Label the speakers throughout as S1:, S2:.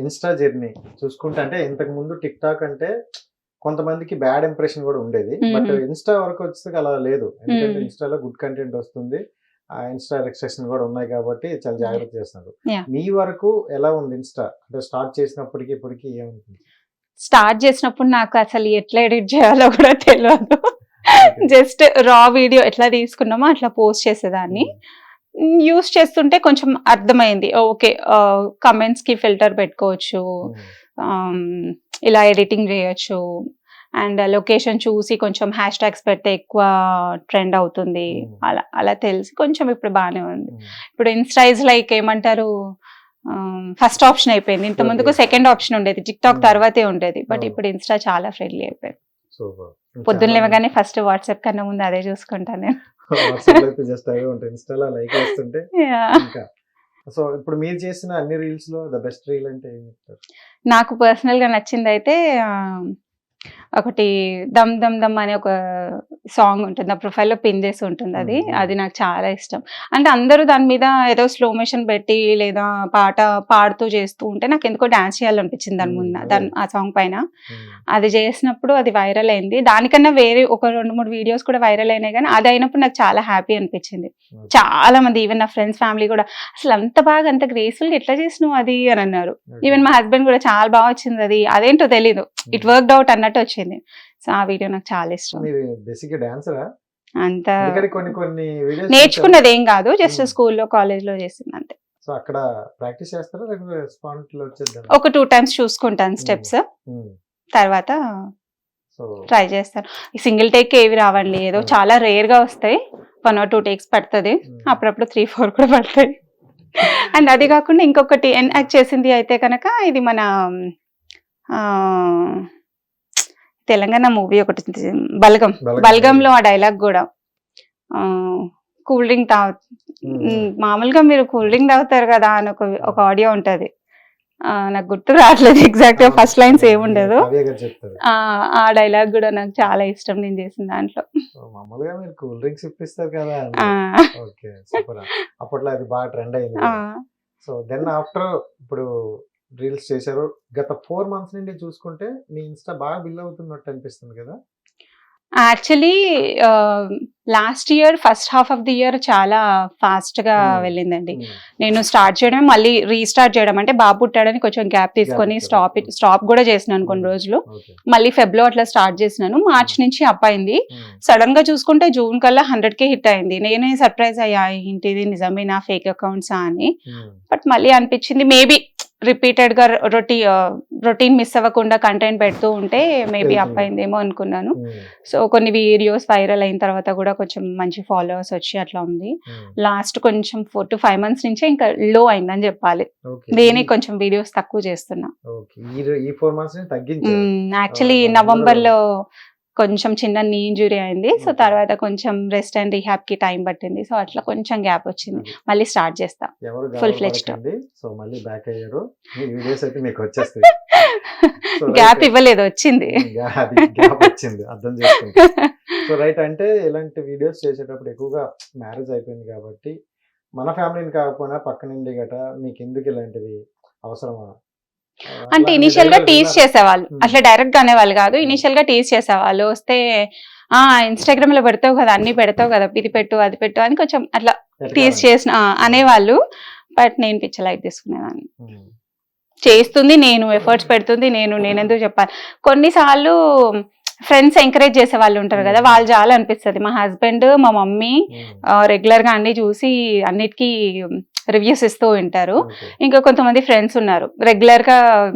S1: Insta journey చూసుకుంటే అంటే ఇంతకు ముందు టిక్ టాక్ అంటే కొంతమందికి బ్యాడ్ ఇంప్రెషన్ కూడా ఉండేది. బట్. ఇన్స్టా వరకు వచ్చేసరికి అలా లేదు. ఎందుకంటే. ఇన్స్టాలో గుడ్ కంటెంట్ వస్తుంది. ఆ ఇన్స్టా రిస్ట్రిక్షన్ కూడా ఉన్నాయి కాబట్టి చాలా జాగ్రత్త చేస్తున్నారు. మీ వరకు ఎలా ఉంది ఇన్స్టా అంటే స్టార్ట్ చేసినప్పటికి ఇప్పటికి ఏముంటుంది?
S2: స్టార్ట్ చేసినప్పుడు నాకు అసలు ఎట్లా ఎడిట్ చేయాలో కూడా తెలియదు. జస్ట్ రా వీడియో ఎట్లా తీసుకున్నామో అట్లా పోస్ట్ చేసేదాన్ని. యూస్ చేస్తుంటే కొంచెం అర్థమైంది. ఓకే కమెంట్స్కి ఫిల్టర్ పెట్టుకోవచ్చు. ఆమ్, ఇలా ఎడిటింగ్ చేయొచ్చు. అండ్ లొకేషన్ చూసి కొంచెం హ్యాష్ ట్యాగ్స్ పెడితే ఎక్కువ ట్రెండ్ అవుతుంది.
S1: Hmm.
S2: అలా అలా తెలిసి కొంచెం ఇప్పుడు బాగానే ఉంది. ఇప్పుడు ఇన్స్టైజ్ లైక్ ఏమంటారు? ఫస్ట్ ఆప్షన్ అయిపోయింది. ఇంత ముందుకు. సెకండ్ ఆప్షన్ ఉండేది. TikTok
S1: Hmm.
S2: తర్వాతే ఉండేది. బట్. ఇప్పుడు ఇన్స్టా చాలా ఫ్రెండ్లీ అయిపోయింది. పొద్దున్న లేవగానే ఫస్ట్ వాట్సాప్ కన్నా ముందు అదే చూసుకుంటాను నేను.
S1: అయితే జస్ట్ అవే ఉంటాయి. ఇన్స్టాలో లైక్ వేస్తుంటే. ఇంకా. సో ఇప్పుడు మీరు చేసిన అన్ని రీల్స్లో ద బెస్ట్ రీల్ అంటే ఏం చెప్తారు?
S2: నాకు పర్సనల్గా నచ్చింది అయితే ఒకటి దమ్ దమ్ దమ్ అనే ఒక సాంగ్ ఉంటుంది నా ప్రొఫైల్లో పిన్ చేసి ఉంటుంది అది. అది నాకు చాలా ఇష్టం. అంటే అందరూ దాని మీద ఏదో స్లో మోషన్ పెట్టి లేదా పాట పాడుతూ చేస్తూ ఉంటే నాకు ఎందుకో డాన్స్ చేయాలనిపించింది దాని ముందు. దాని ఆ సాంగ్ పైన. అది చేసినప్పుడు అది వైరల్ అయింది. దానికన్నా వేరే ఒక రెండు మూడు వీడియోస్ కూడా వైరల్ అయినాయి కానీ అది అయినప్పుడు నాకు చాలా హ్యాపీ అనిపించింది. చాలా మంది ఈవెన్ నా ఫ్రెండ్స్ ఫ్యామిలీ కూడా అసలు అంత బాగా అంత గ్రేస్ఫుల్ ఎట్లా చేసినావు అది? అని అన్నారు. ఈవెన్ మా హస్బెండ్ కూడా చాలా బాగా వచ్చింది అది. అదేంటో తెలీదు. ఇట్ వర్క్డ్ అవుట్ అన్నట్టు వచ్చింది. సో ఆ వీడియో నాకు చాలా ఇష్టం. అంత నేర్చుకున్నది ఏం కాదు జస్ట్
S1: Hmm.
S2: స్కూల్లో కాలేజ్లో చేసింది అంతే.
S1: సో అక్కడ ప్రాక్టీస్ చేస్తారా?
S2: ఒక టూ టైమ్స్ చూసుకుంటాను స్టెప్స్. తర్వాత
S1: సో
S2: ట్రై చేస్తాను. సింగిల్ టేక్ ఏవి రావండి ఏదో
S1: Hmm.
S2: చాలా రేర్గా వస్తాయి. వన్ ఆర్ టూ టేక్స్ పడుతుంది. అప్పుడప్పుడు త్రీ ఫోర్ కూడా పడతాయి. అండ్ అది కాకుండా ఇంకొకటి ఎన్యాక్ట్ చేసింది అయితే కనుక ఇది మన తెలంగాణ మూవీ ఒకటి బలగం.
S1: బలగం.
S2: బలగంలో ఆ డైలాగ్ కూడా కూల్ డ్రింక్ తాగు మామూలుగా మీరు కూల్ డ్రింక్ తాగుతారు కదా అని ఒక ఒక ఆడియో ఉంటది. నాకు గుర్తు రావట్లేదు ఎగ్జాక్ట్గా ఫస్ట్ లైన్స్ ఏముండదు ఆ, డైలాగ్ కూడా నాకు చాలా ఇష్టం నేను చేసిన దాంట్లో.
S1: మామూలుగా మీరు కూల్ డ్రింక్స్ ఇప్పిస్తారు కదా
S2: ఆ,
S1: ఓకే సూపర్. అప్పట్లో అది బాగా ట్రెండ్ అయింది. సో దెన్ ఆఫ్టర్ ఇప్పుడు రీల్స్ చేశారు. గత ఫోర్ మంత్స్ నుండి చూసుకుంటే మీ ఇన్స్టా బాగా బిల్ అవుతున్నట్టు అనిపిస్తుంది కదా.
S2: Actually last year first half of the year చాలా ఫాస్ట్గా
S1: Hmm.
S2: వెళ్ళిందండి. నేను స్టార్ట్ చేయడం మళ్ళీ రీస్టార్ట్ చేయడం. అంటే బాబు పుట్టాడని కొంచెం గ్యాప్ తీసుకొని. స్టాప్ స్టాప్ కూడా చేసినాను కొన్ని
S1: Hmm.
S2: రోజులు.
S1: ఓకే
S2: మళ్ళీ ఫెబ్లో అట్లా స్టార్ట్ చేసినాను. మార్చ్ నుంచి అప్ అయింది. సడన్గా చూసుకుంటే జూన్ కల్లా హండ్రెడ్ కే హిట్ అయింది. నేనే సర్ప్రైజ్ అయ్యా ఏంటి ఇది నిజమేనా ఫేక్ అకౌంట్సా అని. బట్ మళ్ళీ అనిపించింది మేబీ రిపీటెడ్గా రొటీ రొటీన్ మిస్ అవ్వకుండా కంటెంట్ పెడుతూ ఉంటే మేబీ. అయిందేమో అనుకున్నాను. సో కొన్ని వీడియోస్ వైరల్ అయిన తర్వాత కూడా కొంచెం మంచి ఫాలోవర్స్ వచ్చి అట్లా ఉంది. లాస్ట్ కొంచెం ఫోర్ టు ఫైవ్ మంత్స్ నుంచే ఇంకా లో అయిందని చెప్పాలి. దేని కొంచెం వీడియోస్ తక్కువ చేస్తున్నా. యాక్చువల్లీ నవంబర్లో కొంచెం చిన్న నీ ఇంజురీ అయింది. సో. తర్వాత కొంచెం రెస్ట్ అండ్ రిహాబ్కి టైం పట్టింది. సో అట్లా కొంచెం గ్యాప్ వచ్చింది. మళ్ళీ స్టార్ట్ చేస్తా. fledged.
S1: గర్వపడకండి సో మళ్ళీ బ్యాక్ అయ్యారు. వీడియోస్ అయితే మీకు వచ్చేస్తాయి.
S2: గ్యాప్. ఇవ్వలేదు వచ్చింది.
S1: గ్యాప్ వచ్చింది. అర్థం చేసుకుంటే. సో రైట్ అంటే ఇలాంటి వీడియోస్ చేసేటప్పుడు ఎక్కువగా మ్యారేజ్ అయిపోయింది కాబట్టి మన ఫ్యామిలీని కాకపోయినా పక్క నుండి గట మీకు ఎందుకు ఇలాంటివి అవసరమా?
S2: అంటే
S1: ఇనిషియల్గా
S2: టీస్? చేసేవాళ్ళు. అట్లా డైరెక్ట్గా అనేవాళ్ళు కాదు. ఇనిషియల్గా టీస్ చేసేవాళ్ళు. వస్తే ఆ ఇన్స్టాగ్రామ్లో పెడతావు కదా అన్ని పెడతావు కదా ఇది పెట్టు అది పెట్టు అని కొంచెం అట్లా టీస్? చేసిన అనేవాళ్ళు. బట్ నేను పిచ్చ లైట్ తీసుకునేదాన్ని. చేస్తుంది నేను ఎఫర్ట్స్ పెడుతుంది నేను నేను ఎందుకు చెప్పాలి. కొన్నిసార్లు ఫ్రెండ్స్ ఎంకరేజ్ చేసే వాళ్ళు ఉంటారు కదా వాళ్ళు చాలా అనిపిస్తుంది మా హస్బెండ్ మా మమ్మీ
S1: ఉమ్,
S2: రెగ్యులర్గా అన్ని చూసి అన్నిటికీ రివ్యూస్ ఇస్తూ ఉంటారు. ఇంకా కొంతమంది ఫ్రెండ్స్ ఉన్నారు. రెగ్యులర్గా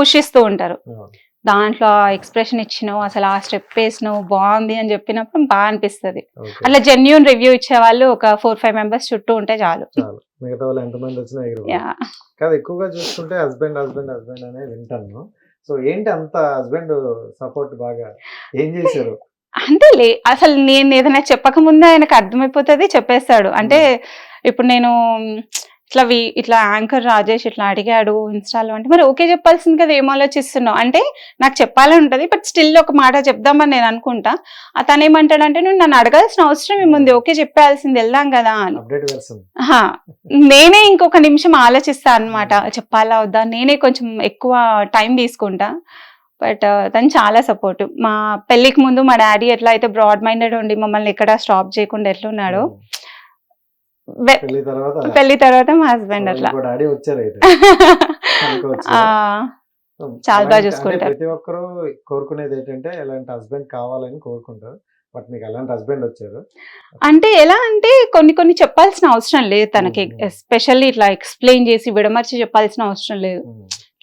S2: పుష్ ఇస్తూ ఉంటారు.
S1: ఆ,
S2: దాంట్లో ఎక్స్ప్రెషన్ ఇచ్చినావు అసలు ఆ స్టెప్ వేసినావు బాగుంది అని చెప్పినప్పుడు బాగా అనిపిస్తుంది. అట్లా జెన్యున్ రివ్యూ ఇచ్చే వాళ్ళు ఒక ఫోర్ ఫైవ్ మెంబర్స్ చుట్టూ ఉంటే చాలు.
S1: మిగతా వాళ్ళు ఎంతమంది వచ్చినా కాదు ఎక్కువగా చూసుకుంటే హస్బెండ్ హస్బెండ్ హస్బెండ్ అనే వింటాను. సో ఏంటి అంత హస్బెండ్ సపోర్ట్ బాగా? ఏం చేశారు?
S2: అంటే లే అసలు నేను ఏదైనా చెప్పక ముందే ఆయనకు అర్థమైపోతుంది చెప్పేస్తాడు. అంటే ఇప్పుడు నేను ఇట్లా వి ఇట్లా యాంకర్ రాజేష్ ఇట్లా అడిగాడు ఇన్స్టాలో అంటే మరి ఓకే చెప్పాల్సింది కదా ఏం ఆలోచిస్తున్నావు? అంటే నాకు చెప్పాలని ఉంటది బట్ స్టిల్ ఒక మాట చెప్దామని నేను అనుకుంటా. అతను ఏమంటాడంటే నువ్వు నన్ను అడగాల్సిన అవసరం ఏముంది? ఓకే చెప్పాల్సింది వెళ్దాం కదా అని. నేనే ఇంకొక నిమిషం ఆలోచిస్తా అన్నమాట. చెప్పాలా వద్దా? నేనే కొంచెం ఎక్కువ టైం తీసుకుంటా. బట్ తను చాలా సపోర్ట్ మా పెళ్ళికి ముందు మా డాడీ ఎట్లా అయితే బ్రాడ్ మైండెడ్ ఉండి మమ్మల్ని ఎక్కడ స్టాప్ చేయకుండా ఎట్లున్నాడో
S1: పెళ్ళి తర్వాత
S2: మా హస్బెండ్ అట్లా. చాలా బాగా చూసుకుంటారు.
S1: ప్రతి ఒక్కరు కోరుకునేది ఏంటంటే ఇలాంటి హస్బెండ్ కావాలని కోరుకుంటారు. బట్ మీకు అలాంటి హస్బెండ్ వచ్చారు?
S2: అంటే ఎలా అంటే కొన్ని కొన్ని చెప్పాల్సిన అవసరం లేదు తనకి. ఎస్పెషల్లీ ఇట్లా ఎక్స్ప్లెయిన్ చేసి విడమర్చి చెప్పాల్సిన అవసరం లేదు.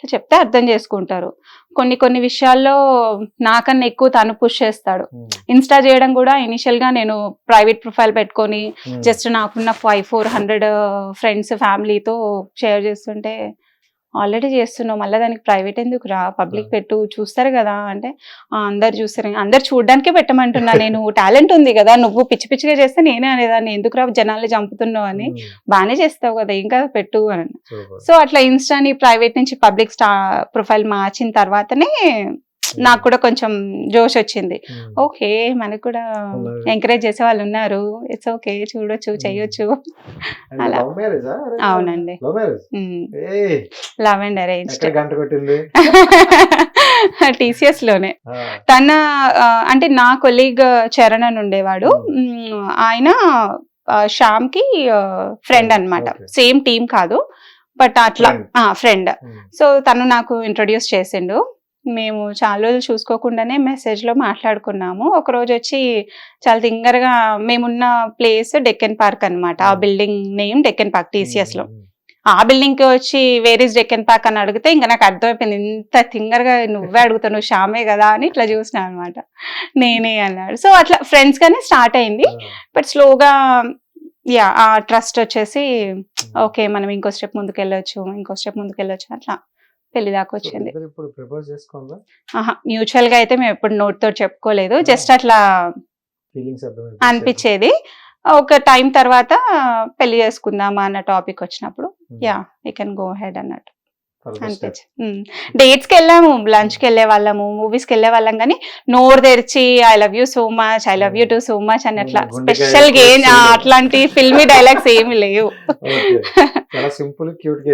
S2: ఇట్లా చెప్తే అర్థం చేసుకుంటారు. కొన్ని కొన్ని విషయాల్లో నాకన్నా ఎక్కువ తను పుష్ చేస్తాడు. ఇన్స్టా చేయడం కూడా ఇనిషియల్గా నేను ప్రైవేట్ ప్రొఫైల్ పెట్టుకొని. జస్ట్ నాకున్న ఫైవ్ ఫోర్ హండ్రెడ్ ఫ్రెండ్స్ ఫ్యామిలీతో షేర్ చేస్తుంటే ఆల్రెడీ చేస్తున్నావు మళ్ళీ దానికి ప్రైవేట్ ఎందుకు రా? పబ్లిక్. పెట్టు చూస్తారు కదా? అంటే "ఆ, అందరు చూస్తారు. అందరు చూడడానికే పెట్టమంటున్నా. నేను టాలెంట్ ఉంది కదా? నువ్వు పిచ్చి పిచ్చిగా చేస్తే నేనే అనేదాన్ని. ఎందుకు రా జనాల్ని చంపుతున్నావు అని? బాగానే చేస్తావు కదా? ఇంకా పెట్టు అని. సో అట్లా ఇన్స్టాని ప్రైవేట్ నుంచి పబ్లిక్ స్టా ప్రొఫైల్ మార్చిన తర్వాతనే నాకు కూడా కొంచెం జోష్ వచ్చింది.
S1: ఉమ్,
S2: ఓకే మనకు కూడా. ఎంకరేజ్ చేసే వాళ్ళు ఉన్నారు. ఇట్స్ ఓకే చూడొచ్చు చెయ్యొచ్చు
S1: And
S2: అలా. అవునండి. లవ్ అండ్ అరేంజ్
S1: టీసీఎస్లోనే.
S2: తన అంటే నా కొలీగ్ చరణ్ అని ఉండేవాడు. ఆయన శ్యామ్కి ఫ్రెండ్ అన్నమాట.
S1: Okay.
S2: సేమ్ టీం కాదు బట్ అట్లా. ఫ్రెండ్ సో తను నాకు ఇంట్రొడ్యూస్ చేసిండు. మేము చాలా రోజులు చూసుకోకుండానే మెసేజ్లో మాట్లాడుకున్నాము. ఒక రోజు వచ్చి చాలా తింగరగా మేమున్న ప్లేస్ డెక్కన్ పార్క్ అన్నమాట. ఆ. బిల్డింగ్ నేమ్ డెక్కన్ పార్క్ టీసీఎస్లో
S1: ఉమ్,
S2: ఆ బిల్డింగ్కి వచ్చి వేర్ ఇస్ డెక్కన్ పార్క్ అని అడిగితే ఇంకా నాకు అర్థమైపోయింది. ఇంత థింగర్గా నువ్వే అడుగుతావు నువ్వు శ్యామే కదా అని ఇట్లా చూసిన అనమాట నేనే అన్నాడు. సో అట్లా ఫ్రెండ్స్ గానే స్టార్ట్ అయింది. బట్ స్లోగా యా ఆ ట్రస్ట్ వచ్చేసి. ఓకే మనం ఇంకో స్టెప్ ముందుకు వెళ్ళొచ్చు ఇంకో స్టెప్ ముందుకు వెళ్ళొచ్చు అట్లా. పెళ్ళి దాకా వచ్చింది. ఆహా మ్యూచువల్గా అయితే మేము ఎప్పుడు నోట్తో చెప్పుకోలేదు. జస్ట్ అట్లా అనిపించేది. ఒక టైం తర్వాత పెళ్ళి చేసుకుందామా అన్న టాపిక్ వచ్చినప్పుడు yeah we can go ahead అన్నట్టు అనిపించి డేట్స్కి వెళ్ళాము లంచ్కి వెళ్ళే వాళ్ళము మూవీస్కి వెళ్ళే వాళ్ళం కానీ నోరు తెరిచి I love you so much I love you too so much అని అట్లా స్పెషల్గా ఏం- ఆ,
S1: కోసి-
S2: అట్లాంటి ఫిల్మీ డైలాగ్స్ ఏమి లేవు.
S1: సింపుల్ క్యూట్గా